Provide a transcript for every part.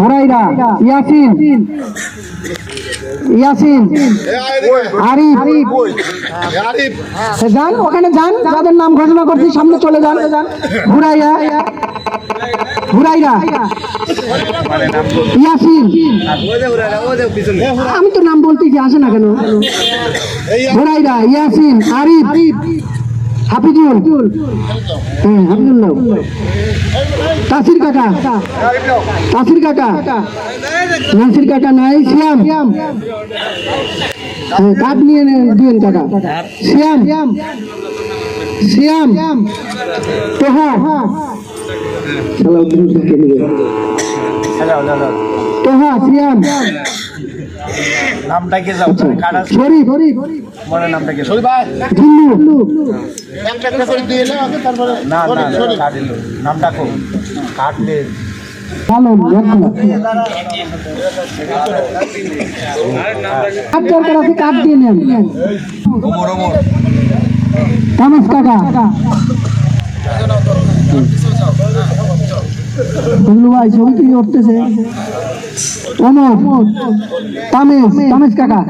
হুরাইরা, ইয়াসিন। ইয়াসিন। আরিফ। যান, ওখানে যান, যাদের নাম ঘোষণা করছি, সামনে চলে যান। হুরাইয়া হুরাইরা। ইয়াসিন। আমি তো নাম বলতেছি, আসে না কেন? হুরাইরা, ইয়াসিন, আরিফ। হাফিজুল। হ্যাঁ হাফিজুল্লাহ। তাসির কাকা। তাসির কাকা। নাসির কাকা নাই শ্যাম হ্যাঁ কাঠ নিয়ে নে- দিয়েন কাকা। শ্যাম শ্যাম তোহা। সালাউদ্দিন। তোহা শ্যাম নামটা কি যাও। কাটা শরীফ মনে নামটা কি ঝিল্লু না না কাটিল নামটা কো। কাটলে। ভালো লক্ষণ কাঠ দরকার আছে কাঠ দিয়ে নেন? তামাস কাকা। ভাই ছবি কি উঠতেছে অমর তামেশ তামেশ কাকা।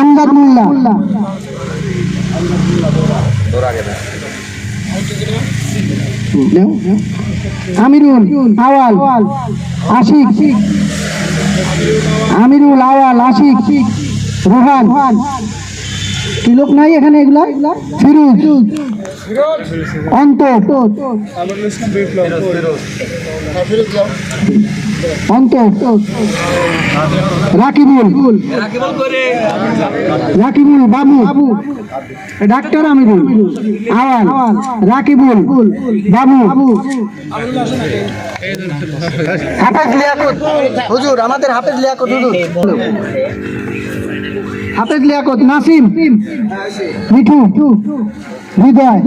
আমদাদ মোল্লা। আমিরুল, আওয়াল, আশিক। আমিরুল, আওয়াল, আশিক। রোহান। কি লোক নাই এখানে এগুলা? ফিরুজ। অন্ত অন্ত রাকিবুল। রাকিবুল, বাবু। ডাক্তার আমিরুল। আওয়াল। রাকিবুল, বাবু। হাফেজ লিয়াকত। হুজুর, আমাদের হাফেজ লিয়াকত, হুজুর। হাফেজ লিয়াকত, নাসিম, মিঠু হৃদয়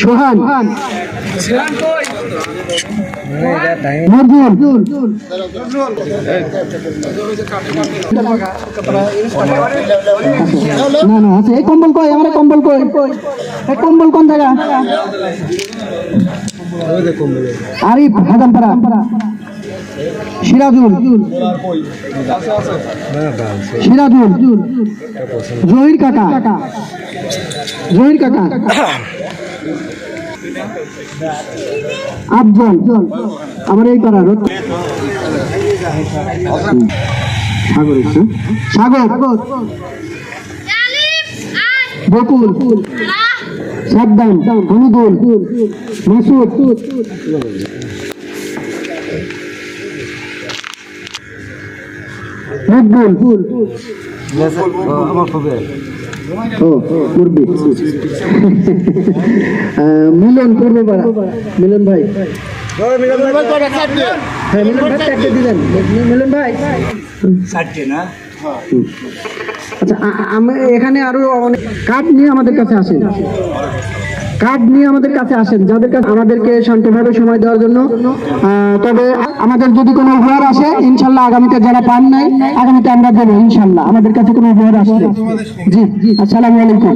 সোহান না না আছে এই কম্বল কই, আমার কম্বল কই? এই কম্বল কোন জায়গা? আরিফ, হাজামপাড়া। সিরাজুল। সিরাজুল। জহির কাকা। জহির কাকা। আফজল। আমার এই পাড়ার সাগর। সাগর। বকুল। সাদ্দাম। হামিদুল। মাসুদ। মকবুল ও পূর্বে আহ, মিলন পূর্ব পাড়া মিলন ভাই। হ্যাঁ মিলন ভাই চারটে দিলেন। মিলন ভাই। চারটে না? আচ্ছা আমি এখানে আরও অনেক কার্ড নিয়ে আমাদের কাছে আসেন। কার্ড নিয়ে আমাদের কাছে আসেন, যাদের কাছে আমাদেরকে শান্তভাবে সময় দেওয়ার জন্য। তবে আমাদের যদি কোনো উপহার আসে, ইনশাল্লাহ আগামীতে যারা পান নাই, আগামীতে আমরা দেবো, ইনশাল্লাহ। আমাদের কাছে কোনো উপহার আসে জি জি, আসসালামু আলাইকুম।